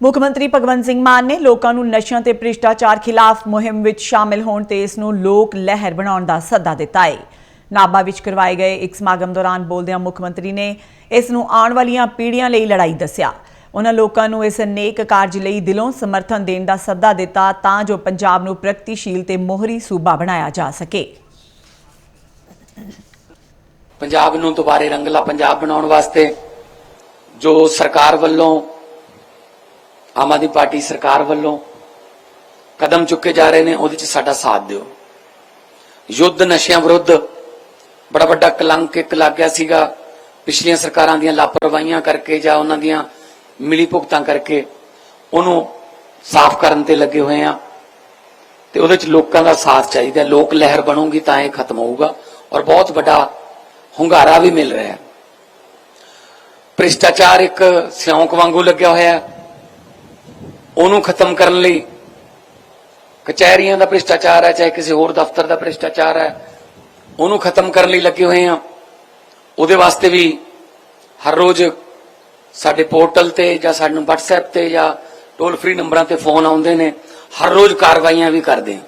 ਮੁੱਖ ਮੰਤਰੀ ਭਗਵੰਤ ਸਿੰਘ ਮਾਨ ਨੇ ਲੋਕਾਂ ਨੂੰ ਨਸ਼ਿਆਂ ਤੇ ਭ੍ਰਿਸ਼ਟਾਚਾਰ ਖਿਲਾਫ ਮੁਹਿੰਮ ਵਿੱਚ ਸ਼ਾਮਿਲ ਹੋਣ ਤੇ ਇਸ ਨੂੰ ਲੋਕ ਲਹਿਰ ਬਣਾਉਣ ਦਾ ਸੱਦਾ ਦਿੱਤਾ ਹੈ ਨਾਭਾ ਵਿੱਚ ਕਰਵਾਏ ਗਏ ਇੱਕ ਸਮਾਗਮ ਦੌਰਾਨ ਬੋਲਦਿਆਂ ਮੁੱਖ ਮੰਤਰੀ ਨੇ ਇਸ ਨੂੰ ਆਉਣ ਵਾਲੀਆਂ ਪੀੜ੍ਹੀਆਂ ਲਈ ਲੜਾਈ ਦੱਸਿਆ। ਉਹਨਾਂ ਲੋਕਾਂ ਨੂੰ ਇਸ ਨੇਕ ਕਾਰਜ ਲਈ ਦਿਲੋਂ ਸਮਰਥਨ ਦੇਣ ਦਾ ਸੱਦਾ ਦਿੱਤਾ ਤਾਂ ਜੋ ਪੰਜਾਬ ਨੂੰ ਪ੍ਰਗਤੀਸ਼ੀਲ ਤੇ ਮੋਹਰੀ ਸੂਬਾ ਬਣਾਇਆ ਜਾ ਸਕੇ। ਪੰਜਾਬ ਨੂੰ ਦੁਬਾਰੇ ਰੰਗਲਾ ਪੰਜਾਬ ਬਣਾਉਣ ਵਾਸਤੇ ਜੋ ਸਰਕਾਰ ਵੱਲੋਂ ਆਮ ਆਦਮੀ ਪਾਰਟੀ ਸਰਕਾਰ ਵੱਲੋਂ ਕਦਮ ਚੁੱਕੇ ਜਾ ਰਹੇ ਨੇ, ਉਹਦੇ 'ਚ ਸਾਡਾ ਸਾਥ ਦਿਓ। ਯੁੱਧ ਨਸ਼ਿਆਂ ਵਿਰੁੱਧ ਬੜਾ ਵੱਡਾ ਕਲੰਕ ਇੱਕ ਲੱਗ ਗਿਆ ਸੀਗਾ। ਪਿਛਲੀਆਂ ਸਰਕਾਰਾਂ ਦੀਆਂ ਲਾਪਰਵਾਹੀਆਂ ਕਰਕੇ ਜਾਂ ਉਹਨਾਂ ਦੀਆਂ ਮਿਲੀ ਭੁਗਤਾਂ ਕਰਕੇ ਉਹਨੂੰ ਸਾਫ਼ ਕਰਨ ਤੇ ਲੱਗੇ ਹੋਏ ਆ। ਤੇ ਉਹਦੇ 'ਚ ਲੋਕਾਂ ਦਾ ਸਾਥ ਚਾਹੀਦਾ ਲੋਕ ਲਹਿਰ ਬਣੂਗੀ ਤਾਂ ਇਹ ਖਤਮ ਹੋਊਗਾ ਔਰ ਬਹੁਤ ਵੱਡਾ ਹੁੰਗਾਰਾ ਵੀ ਮਿਲ ਰਿਹਾ ਹੈ। ਭ੍ਰਿਸ਼ਟਾਚਾਰ ਇੱਕ ਸਿਉਂਕ ਵਾਂਗੂ ਲੱਗਿਆ ਹੋਇਆ ਹੈ। ਉਹਨੂੰ ਖਤਮ ਕਰਨ ਲਈ ਕਚਹਿਰੀਆਂ ਦਾ ਭ੍ਰਿਸ਼ਟਾਚਾਰ ਹੈ, ਚਾਹੇ ਕਿਸੇ ਹੋਰ ਦਫ਼ਤਰ ਦਾ ਭ੍ਰਿਸ਼ਟਾਚਾਰ ਹੈ, ਉਹਨੂੰ ਖਤਮ ਕਰਨ ਲਈ ਲੱਗੇ ਹੋਏ ਆ ਉਹਦੇ ਵਾਸਤੇ ਵੀ ਹਰ ਰੋਜ਼ ਸਾਡੇ ਪੋਰਟਲ ਤੇ ਜਾਂ ਸਾਨੂੰ WhatsApp ਤੇ ਜਾਂ ਟੋਲ ਫ੍ਰੀ ਨੰਬਰਾਂ ਤੇ ਫੋਨ ਆਉਂਦੇ ਨੇ। ਹਰ ਰੋਜ਼ ਕਾਰਵਾਈਆਂ ਵੀ ਕਰਦੇ ਹਾਂ।